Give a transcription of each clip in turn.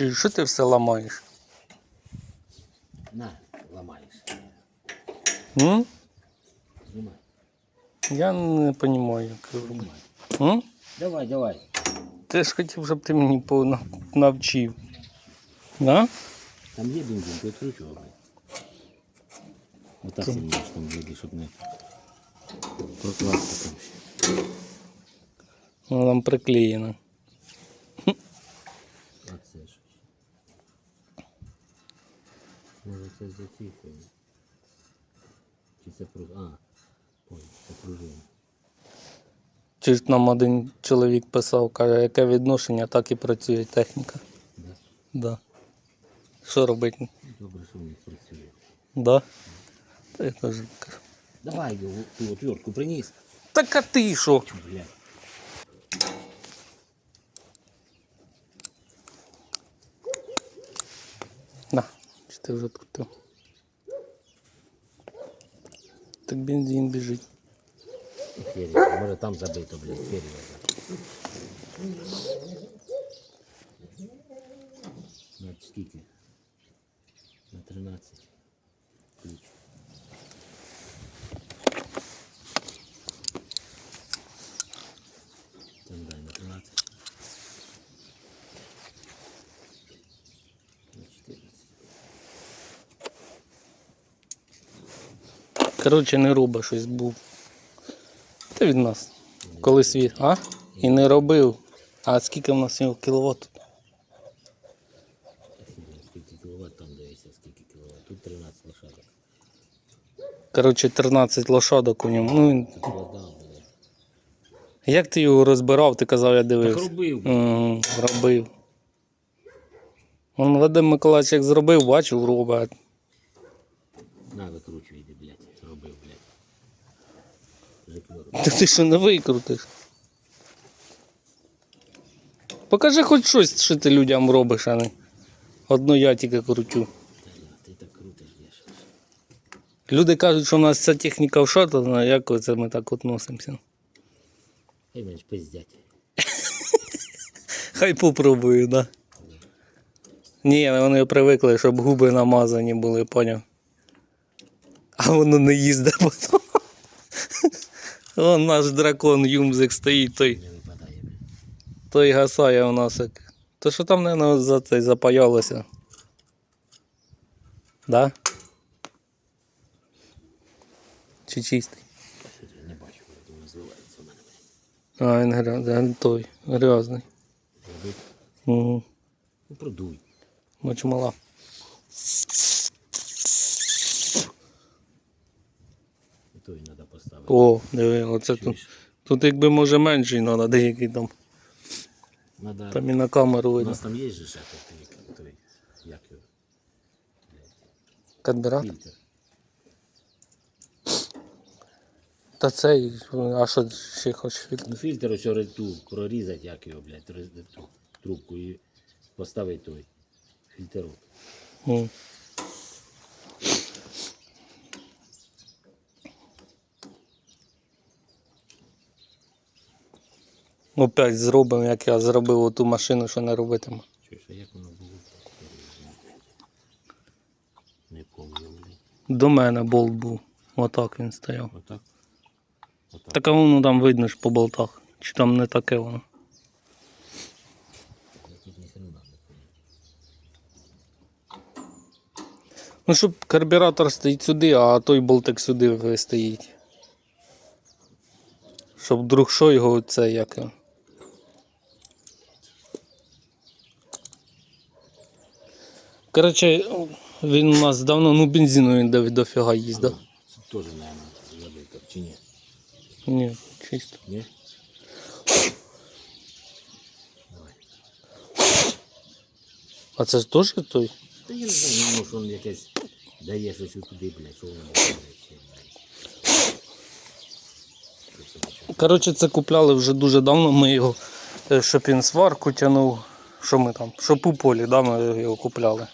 Чи що ти все ламаєш? На, ламаєш. М? Знімай. Я не розумію, як робити. М? Давай, давай. Ти ж хотів, щоб ти мені пона- навчив. Да? Там є бензин, ти відкручу, блядь. Отак ти можеш там буде, щоб не прокласти там ще. Воно там приклеєно. Затихає. Чи це про... А, ой, це пружина. Чи ж нам один чоловік писав, каже, яке відношення, так і працює техніка. Да? Да. Що робити? Добре, що в них працює. Да? Та я теж кажу. Давай його ту отвертку приніс. Так а ти що? Блядь. На, чи ти вже відкрутив? Так бензин біжить. Його, Може там забито, блядь, його. На скільки? На 13. Коротше, не робить щось був. Та від нас. Колись від. А? І не робив. А скільки в нас його кіловат? Скільки кіловат там дивися, скільки кіловат. Тут 13 лошадок. Коротше, 13 лошадок у ньому. Ну, він- як ти його розбирав, ти казав, я Так дивився. робив. Угу, робив. Вон Вадим Миколаївич як зробив, бачив, робить викручуй, іди, блядь. Робив, блядь. Жиклер. Та ти що не викрутиш? Покажи хоч щось, що ти людям робиш, а не одну я тільки так блядь. Люди кажуть, що в нас ця техніка вшатана, як оце ми так относимося. Хай менш пиздять. Хай попробую, да. Ні, вони привикли, щоб губи намазані були, поняв. А воно не їздить потім. Вон наш дракон Юмзик стоїть, той, той гасає у нас. То що там, мабуть, за цей запаялося. Да? Чи чистий? Не бачу, блядь, воно в мене, А, він грязний, той, грязний. Робив. Угу. Ну, продуй. Мочу мала. І то і треба поставити. О, диви, оце тут. Тут якби може менший треба, деякий там. Надо... Там і на камеру У нас там є же ще той, той, як його, Кадбіратор. фільтр. Та цей, а що ще хочеш фільтр? Ну, фільтр ось ту прорізати, як його, блядь, роз- ту трубку і поставити той фільтрок. М. Опять зробимо, як я зробив оту машину, що не робитиму. Чуєш, а як воно було? Не пам'ятаю. До мене болт був. Отак він стояв. Отак? Отак. Так а воно там видно ж по болтах. Чи там не таке воно. Ну, щоб карбюратор стоїть сюди, а той болтик сюди стоїть. Щоб вдруг що його це як. Коротше, він у нас давно, ну бензину він до- дофіга їздив. Це теж, мабуть, забито, чи ні? Ні, чисто. Ні? А це ж теж той? Та я не знаю, ну, може він якесь дає щось туди, блядь, що воно? Коротше, це купляли вже дуже давно. Ми його, е, щоб він сварку тягнув. Що ми там? Щоб у полі, да, ми його купляли.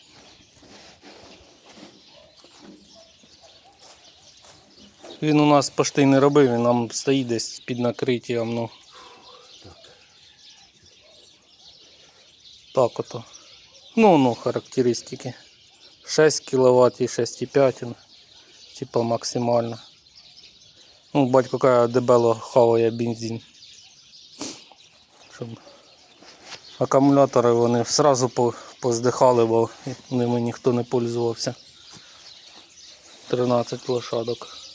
Він у нас почти й не робив, він нам стоїть десь під накриттям. Ну. Так. Ото. Ну, ну, характеристики. 6 кВт і 6,5. Типа максимально. Ну, батько каже, дебело хаває бензин. Щоб акумулятори вони сразу поздихали, бо ними ніхто не пользувався. 13 лошадок.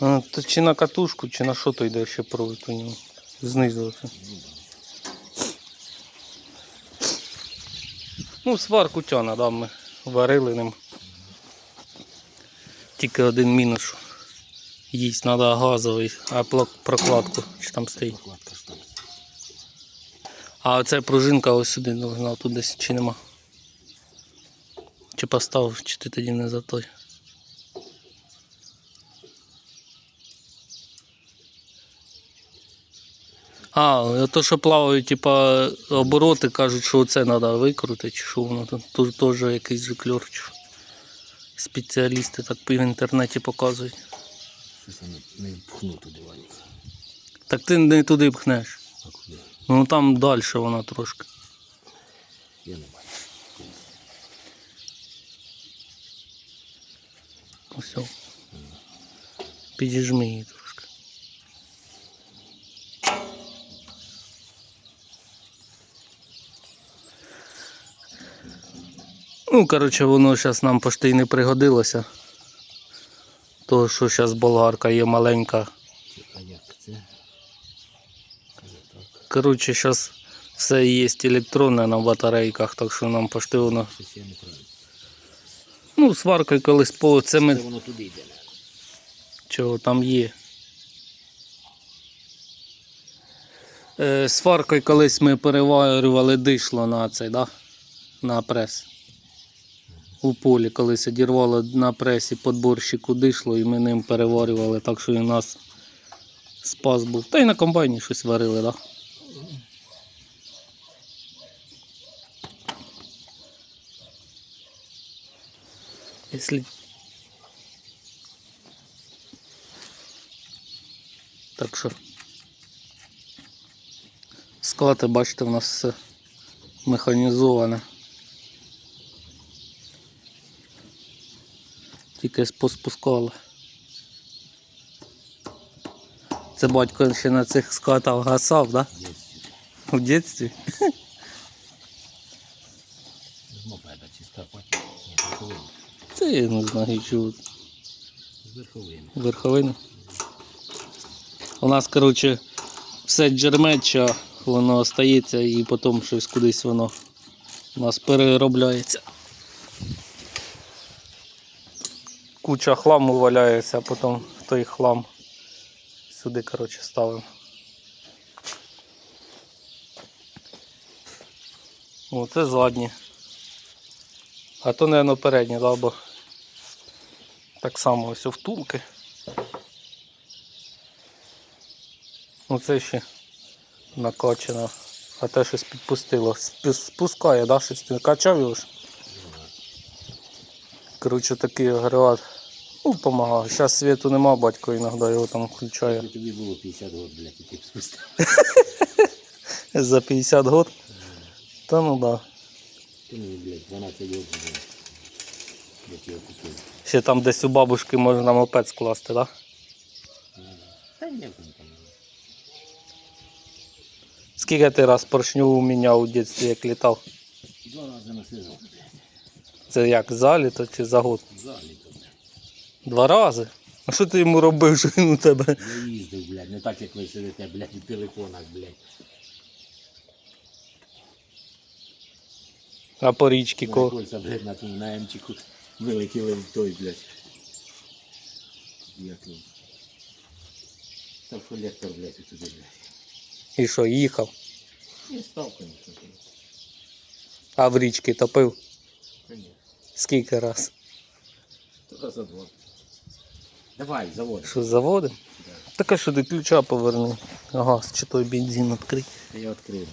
А, то чи на катушку, чи на що то йде ще провід у нього? Знизу. оце. Ну, сварку тяне, да, ми варили ним. Тільки один мінус. Їсть треба газовий, а прокладку чи там стоїть. А оця пружинка ось сюди должна тут десь чи нема. Чи поставив, чи ти тоді не за той. А, то, що плавають, типа, обороти кажуть, що це треба викрутити, чи що воно тут. Тут теж якийсь же кльор. Спеціалісти так в інтернеті показують. Щось не, пхну туди Ваніка. Так ти не туди пхнеш. А куди? Ну там далі вона трошки. Я не бачу. О. Підіжми її Ну, коротше, воно зараз нам пошти й не пригодилося. То, що зараз болгарка є маленька. А як це? Це. Коротше, зараз все є електронне на батарейках, так що нам пошти воно. Ну, сваркою колись по це ми воно туди йде. чого там є. Е, сваркою колись ми переварювали дишло на цей, да? на прес. У полі колись одірвало на пресі подборщику дишло і ми ним переварювали, так що і у нас спас був. Та й на комбайні щось варили, так? Да? Если... Так що. Склади, бачите, в нас все механізоване. Тільки поспускали. Це батько ще на цих скатах гасав, да? Є У дитинстві? верховини. Це я не знаю, чого. З верховини. У нас, коротше, все джермеча, воно остається і потім щось кудись воно у нас переробляється. Куча хламу валяється, а потім той хлам сюди, коротше, ставимо. О, це задні. А то, мабуть, передні, да, бо так само ось втулки. Оце ще накачано. А те щось підпустило. Спускає, да, щось качав його ж? Коротше, такий агрегат. Ну, допомагає. Зараз світу нема, батько іноді його там включає. Якби тобі було 50 років, блядь, і ти б спустив. За 50 год. Та ну да. Ти мені, блядь, 12 років було. Як його купив. Ще там десь у бабушки можна мопед скласти, так? Да? Та ні, там. Скільки ти раз поршню міняв у дитинстві, як літав? Два рази на сезон, блядь. Це як за літо чи за год? Взагалі то, блядь. Два рази. А що ти йому робив, що він у тебе? Я їздив, блядь, не так, як ви сидите, блядь, у телефонах, блядь. А по річці ко. Кольця, блядь, на тому на емчику вилетіли в той, блядь. Як він? Та колектор, блядь, і туди, блядь. І що, їхав? І став, конечно, блядь. А в річки топив? Конечно. Скільки раз? Только за два. Давай, завод. Що заводим? Так а що ти ключа поверни? Ага, чи той бензин відкрий. Я відкрив.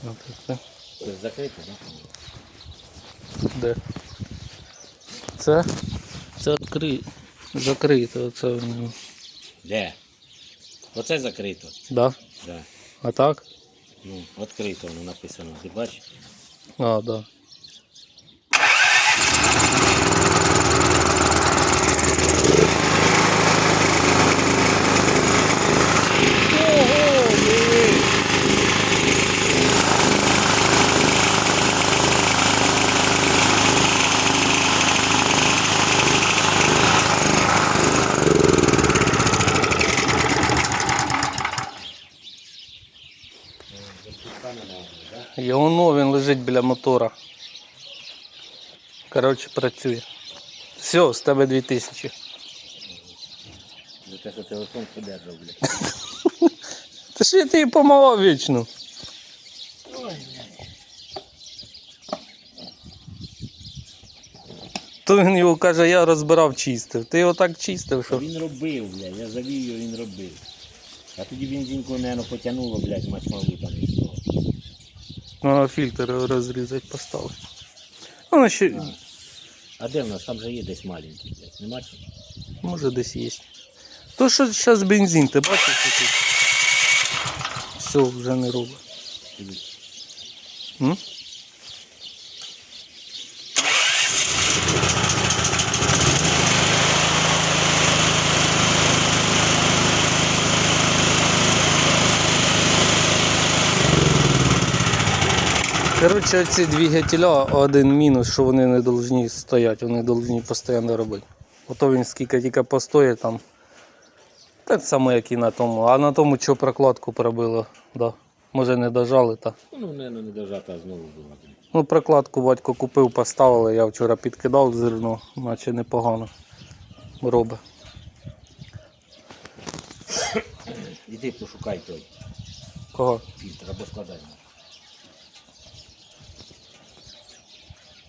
Закрито, да? Де? Це? Це відкрий. Закрито. Оце в нього. Де? Оце закрито. Да. Да. А так? Ну, відкрито воно написано. Ти бачиш? А, да. Ого, диви. І воно він лежить біля мотора. Коротше, працює. Все, з тебе 2000. За те, що телефон подержав, блядь. Та що я тобі помагав вічно? То він його каже, я розбирав чистив. Ти його так чистив, що. Він робив, блядь, я завів його, він робив. А тоді бензинку, мабуть, потягнуло, блядь, мачмалу там і того. Треба фільтр розрізати поставити. Воно ще, А де в нас? Там же є десь маленький, блядь. Нема чи? може десь є. То що зараз бензин, ти бачиш, що тут? Все, вже не робить. М? Коротше, ці двигателя один мінус, що вони не повинні стояти, вони повинні постійно робити. Ото він скільки тільки постоїть там. Так само, як і на тому. А на тому, що прокладку пробило, да. Може не дожали та. Ну, не, ну, не дожата, а знову блядь. Ну, прокладку батько купив, поставили, я вчора підкидав зерно, наче непогано робить. Іди пошукай той Кого? фільтр або складай.